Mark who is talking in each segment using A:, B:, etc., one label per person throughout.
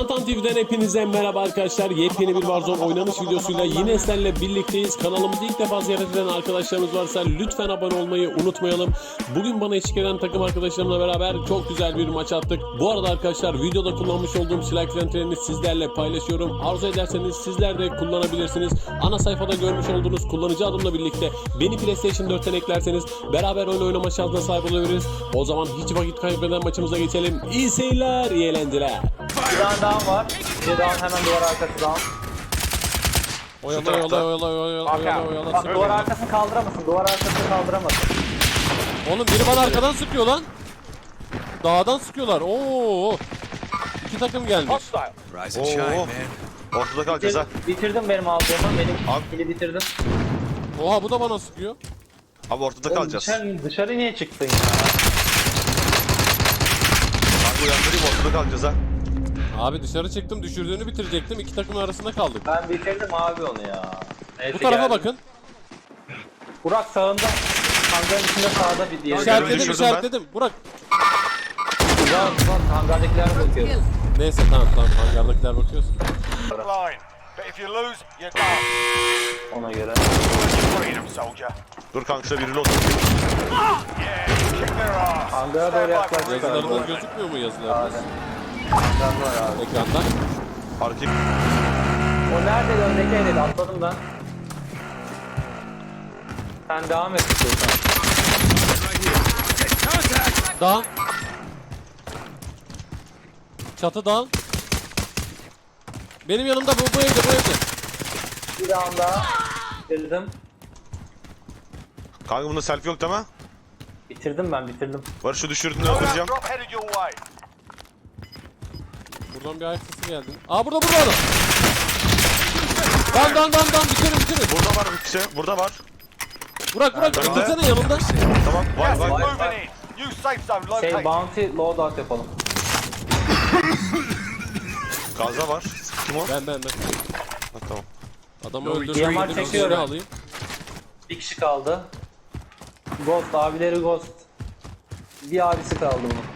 A: Tantan TV'den hepinize merhaba arkadaşlar. Yepyeni bir Warzone oynanış videosuyla yine sizlerle birlikteyiz. Kanalımızı ilk defa ziyaret eden arkadaşlarımız varsa lütfen abone olmayı unutmayalım. Bugün bana eşlik eden takım arkadaşlarımla beraber çok güzel bir maç attık. Bu arada arkadaşlar videoda kullanmış olduğum silah ekranlarını sizlerle paylaşıyorum. Arzu ederseniz sizler de kullanabilirsiniz. Ana sayfada görmüş olduğunuz kullanıcı adımla birlikte beni PlayStation 4'ten eklerseniz beraber oyun oynama şansına sahip olabiliriz. O zaman hiç vakit kaybeden maçımıza geçelim. İyi seyirler, iyi eğlenceler.
B: Bir tane daha var. Bir daha hemen duvar arkası down.
A: Oyala
C: tarafta.
A: oyala oyala oyala oyala oyala
B: Bak duvar arkasını kaldıramasın. Duvar arkasını kaldıramasın.
A: Oğlum biri bana arkadan sıkıyor lan. Dağdan sıkıyorlar. Oo. İki takım gelmiş.
C: Rise and shine, Oo. man. Ortada kalacağız ha.
B: Bitir- bitirdim benim aldığımı. Benim
C: Abi.
B: ikili bitirdim.
A: Oha bu da bana sıkıyor.
C: Abi ortada
B: Oğlum
C: kalacağız.
B: Dışarı, dışarı niye çıktın ya?
C: Abi uyandırayım ortada kalacağız ha.
A: Abi dışarı çıktım düşürdüğünü bitirecektim. İki takımın arasında kaldık.
B: Ben bitirdim abi onu ya. Neyse,
A: Bu tarafa
B: geldim.
A: bakın.
B: Burak sağında. Hangarın içinde sağda bir diğeri.
A: İşaretledim
C: düşürdüm
A: işaretledim. Burak.
B: Burak bak hangardakiler bakıyor.
A: Neyse tamam tamam hangardakiler bakıyorsun.
D: line. But if you lose, you're gone.
B: Ona göre.
D: Freedom, soldier.
C: Dur kanka şöyle biriyle otur.
D: Yeah, kick their ass.
B: Hangara doğru yaklaştık
A: Yazılarınız
B: abi.
A: gözükmüyor mu yazılarınız?
B: Abi. Hangar var abi.
A: Ekranda.
C: Arkayı
B: O nerede öndeki evde atladım ben. Sen devam et istiyorsan.
A: Dağ. Çatı dağ. Benim yanımda bu, bu evde bu evde.
B: Bir anda bitirdim.
C: Kanka bunda selfie yok değil mi?
B: Bitirdim ben bitirdim.
C: Barış'ı düşürdüğünü
D: Loadout
C: öldüreceğim.
D: drop headed your way.
A: Buradan bir ayak sesi geldi. Aa burada burada adam. Dan dan dan dan bitirin bitirin.
C: Burada var bir kişi. Burada var.
A: Burak Burak
C: Ben
A: bitirsene yanımda.
C: Tamam. Var
D: Gas is
C: var.
B: Vay, vay.
D: moving in. New safe zone
B: Şey
D: located.
B: bounty loadout yapalım.
C: Gazda var. Kim o?
A: Ben ben ben.
C: Ha, tamam.
A: Adamı öldürdüm.
B: DMR
A: öldürdüm,
B: çekiyorum.
A: alayım.
B: Bir kişi kaldı. Ghost abileri Ghost. Bir abisi kaldı bunun.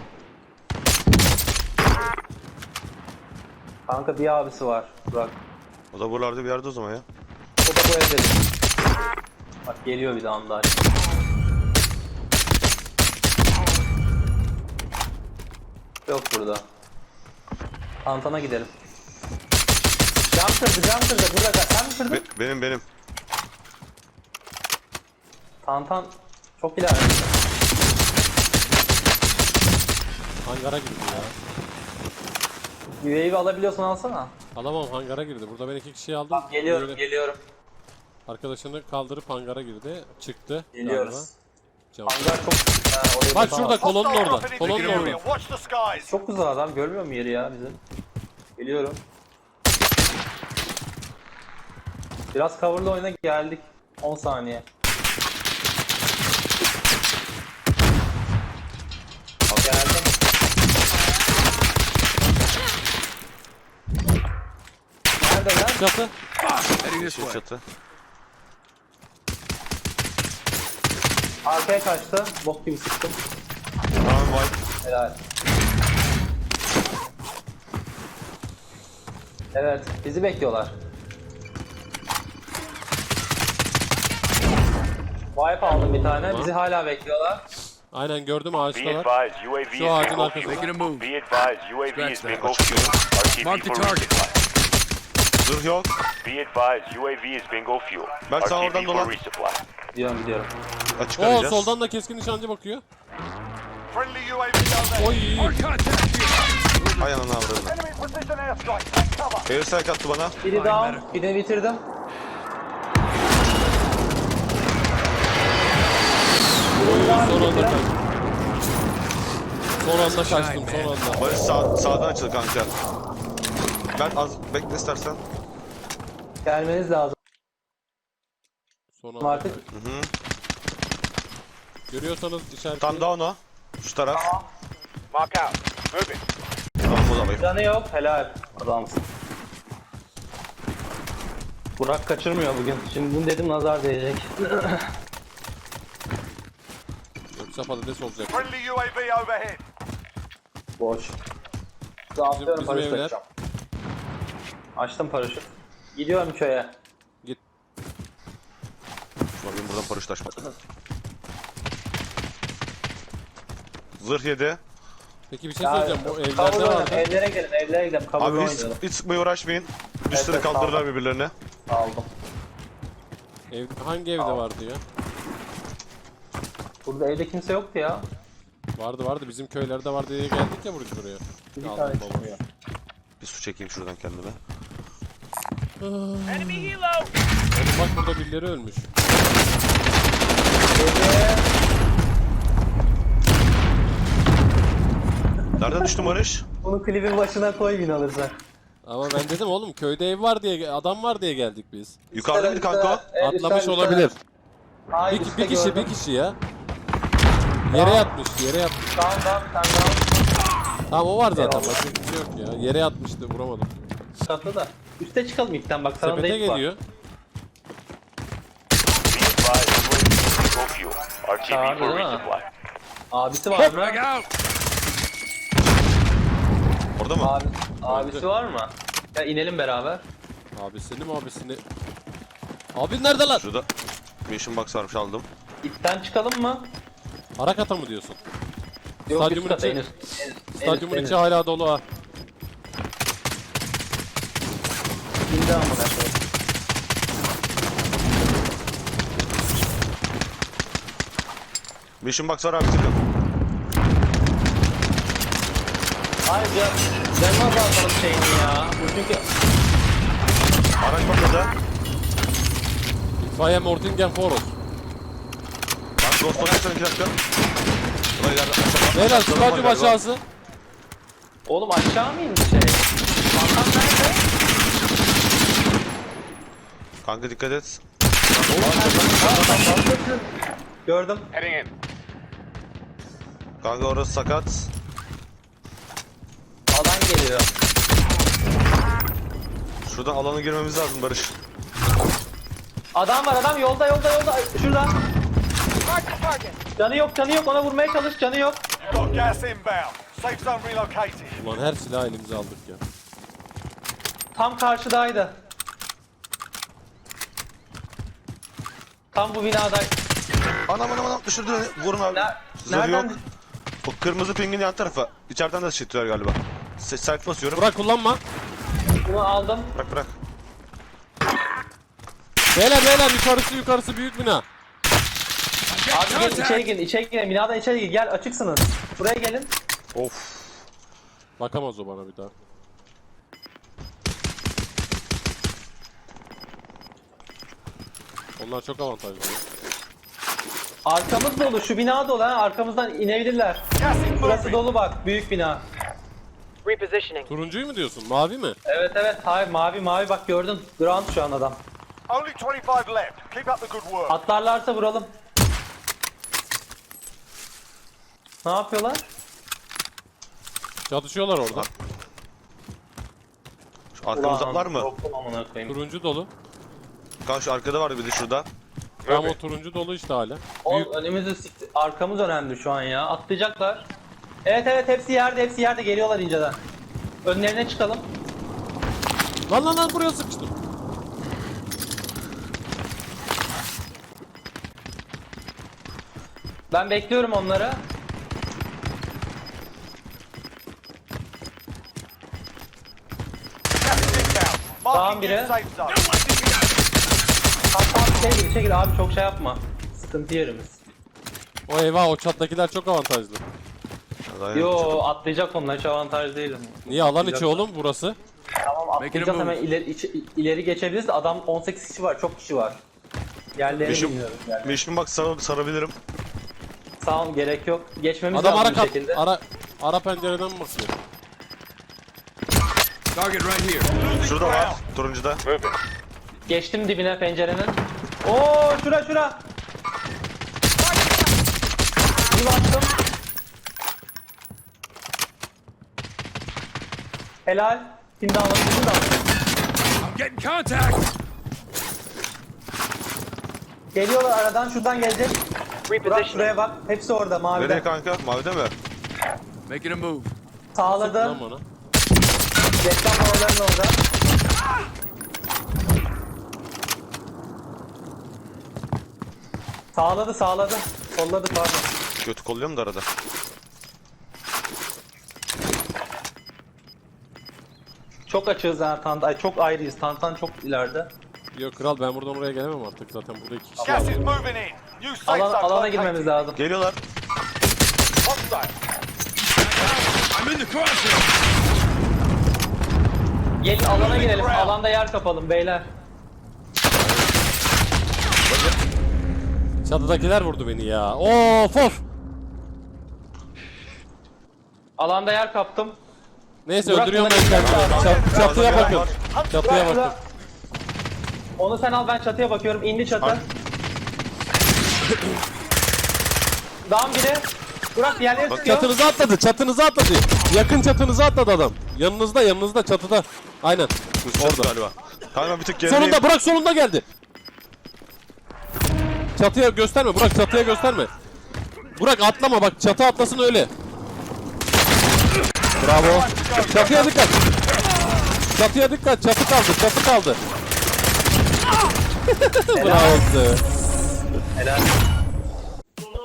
B: Kanka bir abisi var. Burak.
C: O da buralarda bir yerde o zaman ya.
B: O da bu evde. Bak geliyor bir de anda. Yok burada. Tantana gidelim. Cam kırdı, cam kırdı. Burada. Sen mi kırdın?
C: Be- benim benim.
B: Tantan çok ileride.
A: Hangara girdi ya.
B: UAV alabiliyorsan alsana.
A: Alamam hangara girdi. Burada ben iki kişiyi aldım.
B: Bak geliyorum,
A: Böyle
B: geliyorum.
A: Arkadaşını kaldırıp hangara girdi. Çıktı.
B: Geliyoruz.
A: Galiba.
B: Hangar çok... Ha,
A: Bak şurada kolonun orada. Kolonun orada.
B: Çok güzel adam. Görmüyor mu yeri ya bizim? Geliyorum. Biraz coverlı oyuna geldik. 10 saniye. Geldim. Nerede lan?
A: Çatı.
C: Way. Çatı.
B: Arkaya kaçtı. Bok gibi sıktım.
C: Tamam var.
B: Helal. Evet, bizi bekliyorlar. Wipe aldım bir tane. Bizi hala bekliyorlar.
A: Aynen gördüm ağaçtalar. Şu ağacın arkasında.
E: Be advised, UAV is bingo fuel.
C: Mark the target. Zırh yok.
E: Be advised, UAV is bingo fuel.
C: Bak sen oradan dolan.
E: resupply.
B: Gidiyorum gidiyorum.
C: Açık
A: Oo
C: arayacağız.
A: soldan da keskin nişancı bakıyor.
D: Friendly UAV down.
A: Oy.
C: Hay ananı avradını.
D: Enemy precision airstrike. Take cover.
C: Airstrike attı bana.
B: Biri down, birini bitirdim.
A: Son anda kaçtım. Son anda kaçtım son anda.
C: Barış sağ, sağdan açıl kanka. Ben az bekle istersen.
B: Gelmeniz lazım
A: Son anda.
B: artık.
A: Görüyorsanız işaret.
C: Tam down o. Şu taraf.
D: Mark out. Moving.
C: Tamam bu da alayım.
B: Canı yok, helal. Adamsın. Burak kaçırmıyor bugün. Şimdi dedim nazar değecek.
A: Yoksa patates olacak.
D: Friendly UAV overhead.
B: Boş. Atlıyorum
A: bizim
B: Paris
A: evler.
B: Açtım paraşüt. Gidiyorum köye.
A: Git.
C: Şu an benim buradan paraşüt açmak. Zırh yedi.
A: Peki bir şey söyleyeceğim. Bu evlerde
B: oynayalım,
A: vardı.
B: Evlere gelin, evlere gidelim. Cover
C: Abi hiç,
B: oynayalım.
C: hiç sıkmaya uğraşmayın. Üstüne
B: evet,
C: kaldırırlar
B: tamam.
C: birbirlerine.
B: Aldım.
A: Ev, hangi evde vardı ya?
B: Burada evde kimse yoktu ya.
A: Vardı vardı. Bizim köylerde vardı diye geldik ya buraya buraya.
B: Bir
A: Aldım
B: tane
A: baba.
B: çıkmıyor.
C: Bir su çekeyim şuradan kendime.
E: Enemy helo!
A: Oğlum bak burada birileri ölmüş.
C: Nereden düştü Barış?
B: bunu klibin başına koy bin alırsan.
A: Ama ben dedim oğlum köyde ev var diye adam var diye geldik biz.
C: Yukarıdaydı kanka o.
B: Evet,
A: Atlamış olabilir.
B: Hayır,
A: Bir,
B: üstte
A: bir kişi bir kişi ya. Yere yatmış yere yatmış.
B: Tamam tamam sen tamam.
A: Tamam o var zaten başka bir şey yok ya. Yere yatmıştı vuramadım.
B: Katlı da. Üste çıkalım ilkten bak sana da
A: Sepete
B: ip var.
A: geliyor.
B: Çağırdı değil mi? Abisi var mı?
C: Orada mı?
B: Abi, abisi var mı? Ya inelim beraber.
A: Abisini mi abisini? Abi nerede lan?
C: Şurada. Mission box varmış aldım.
B: İpten çıkalım mı?
A: Harakata mı diyorsun?
B: Yok
A: Stadyumun
B: üst kata
A: içi-
B: en üst. En üst, en
A: Stadyumun
B: üst,
A: içi
B: en
A: hala dolu ha.
B: İndi amına koyayım.
C: Mission box var abi tıkın.
B: Ayrıca canına azaltalım şeyini ya. Bu çünkü
C: Araç patladı.
A: Fire Mortingen Foros.
C: Bak Ghost bakıyorsan 2 dakika. Buraya ileride aşağı.
A: Beyler
C: aşağıdan
A: stadyum
C: galiba.
A: aşağısı.
B: Oğlum aşağı mı indi şey? Hakan nerede?
C: Kanka dikkat et.
B: Gördüm.
E: Heading in.
C: Kanka orası sakat.
B: Alan geliyor.
C: Şuradan alana girmemiz lazım Barış.
B: Adam var adam yolda yolda yolda. Şurada. Canı yok canı yok ona vurmaya çalış canı yok.
D: You've got gas inbound. Safe zone relocated.
A: Ulan her silahı elimize aldık ya.
B: Tam karşıdaydı. Tam bu binada.
C: Anam anam anam düşürdü beni. Vurun abi.
B: Ne-
C: Zırh yok.
B: nereden?
C: O kırmızı pingin yan tarafa. İçeriden de sıçrıyor galiba. Se- Self basıyorum.
A: Burak kullanma.
B: Bunu aldım.
C: Bırak bırak.
A: Beyler beyler yukarısı yukarısı büyük bina.
B: Abi gelin içeri girin içeri girin. Binadan içeri gir. Gel açıksınız. Buraya gelin.
C: Of.
A: Bakamaz o bana bir daha. Onlar çok avantajlı.
B: Arkamız dolu. Şu bina dolu ha. Arkamızdan inebilirler. Burası dolu bak. Büyük bina.
F: Repositioning.
A: Turuncuyu mu diyorsun? Mavi mi?
B: Evet evet. Hayır mavi mavi bak gördün. Ground şu an adam.
D: Only 25 left. Keep up the good work.
B: Atlarlarsa vuralım. Ne yapıyorlar?
A: Çatışıyorlar orada.
C: Şu arkamızda var mı?
B: Korktum amına koyayım.
A: Turuncu dolu.
C: Kanka şu arkada vardı bir de şurada.
A: Tamam o turuncu dolu işte hala.
B: Oğlum önümüzü sikti. Arkamız önemli şu an ya. Atlayacaklar. Evet evet hepsi yerde hepsi yerde geliyorlar inceden. Önlerine çıkalım.
A: Lan lan lan buraya sıkıştım.
B: Ben bekliyorum onları. Tamam biri. Hatta gir çekil abi çok şey yapma. Sıkıntı yerimiz.
A: O eyvah o çattakiler çok avantajlı.
B: Yo atlayacak onlar hiç avantaj değil.
A: Niye alan içi oğlum burası?
B: Tamam atlayacağız hemen ileri, içi- ileri geçebiliriz. Adam 18 kişi var çok kişi var. Yerlerini
C: Mission,
B: bilmiyorum yani.
C: mission box sar sarabilirim.
B: Sağ ol gerek yok. Geçmemiz
A: Adam
B: lazım
A: ara
B: bir
A: kat,
B: şekilde.
A: ara ara pencereden mi bakıyor?
C: Şurada var. Turuncuda.
E: Moving.
B: Geçtim dibine pencerenin. Oo şura şura. Bir baktım. Helal. Şimdi alın, şimdi alın. Geliyorlar aradan şuradan gelecek. Burak şuraya bak. Hepsi orada
C: Nereye
B: mavide.
C: kanka? Mavide mi?
A: Lan
B: Sağladı.
A: bana.
B: Reklam oraların orada. Sağladı sağladı. Solladı pardon.
C: Götü kolluyorum da arada.
B: Çok açığız ha Tantan. Ay çok ayrıyız. Tantan çok ileride.
A: Yok kral ben buradan oraya gelemem artık zaten burada iki kişi.
D: Gas is moving in. New safe
B: Alan, alana girmemiz lazım.
C: Geliyorlar.
D: Hostile.
B: Gelin alana girelim. Alanda yer kapalım beyler.
A: Çatıdakiler vurdu beni ya. Of of.
B: Alanda yer kaptım.
A: Neyse
B: Burak,
A: öldürüyorum ben kendimi.
B: içeride
A: Çat- çatıya bakın. Çatıya bakın.
B: Onu sen al ben çatıya bakıyorum. İndi çatı. Dağın biri. Burak diğerleri sıkıyor.
A: Çatınıza atladı, çatınıza atladı. Yakın çatınıza atladı adam. Yanınızda, yanınızda, çatıda. Aynen.
C: Orada galiba. Kanka bir tık gerideyim.
A: Sonunda Burak sonunda geldi. Çatıya gösterme Burak çatıya gösterme. Burak atlama bak çatı atlasın öyle. Bravo. Çatıya dikkat. Çatıya dikkat. Çatı kaldı. Çatı kaldı. Bravo.
B: Helal.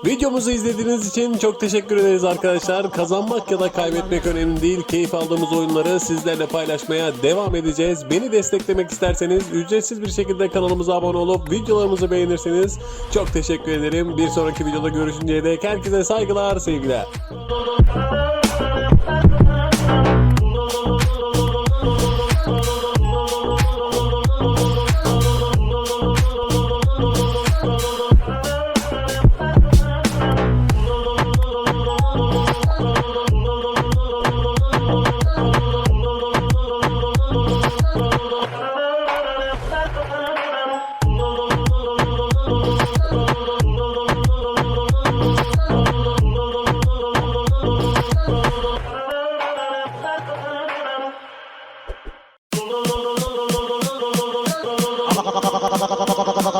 A: Videomuzu izlediğiniz için çok teşekkür ederiz arkadaşlar. Kazanmak ya da kaybetmek önemli değil. Keyif aldığımız oyunları sizlerle paylaşmaya devam edeceğiz. Beni desteklemek isterseniz ücretsiz bir şekilde kanalımıza abone olup videolarımızı beğenirseniz çok teşekkür ederim. Bir sonraki videoda görüşünceye dek herkese saygılar, sevgiler.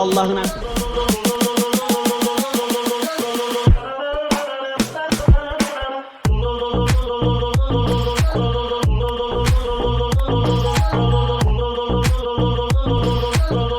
G: അള്ളാഹുനാണ്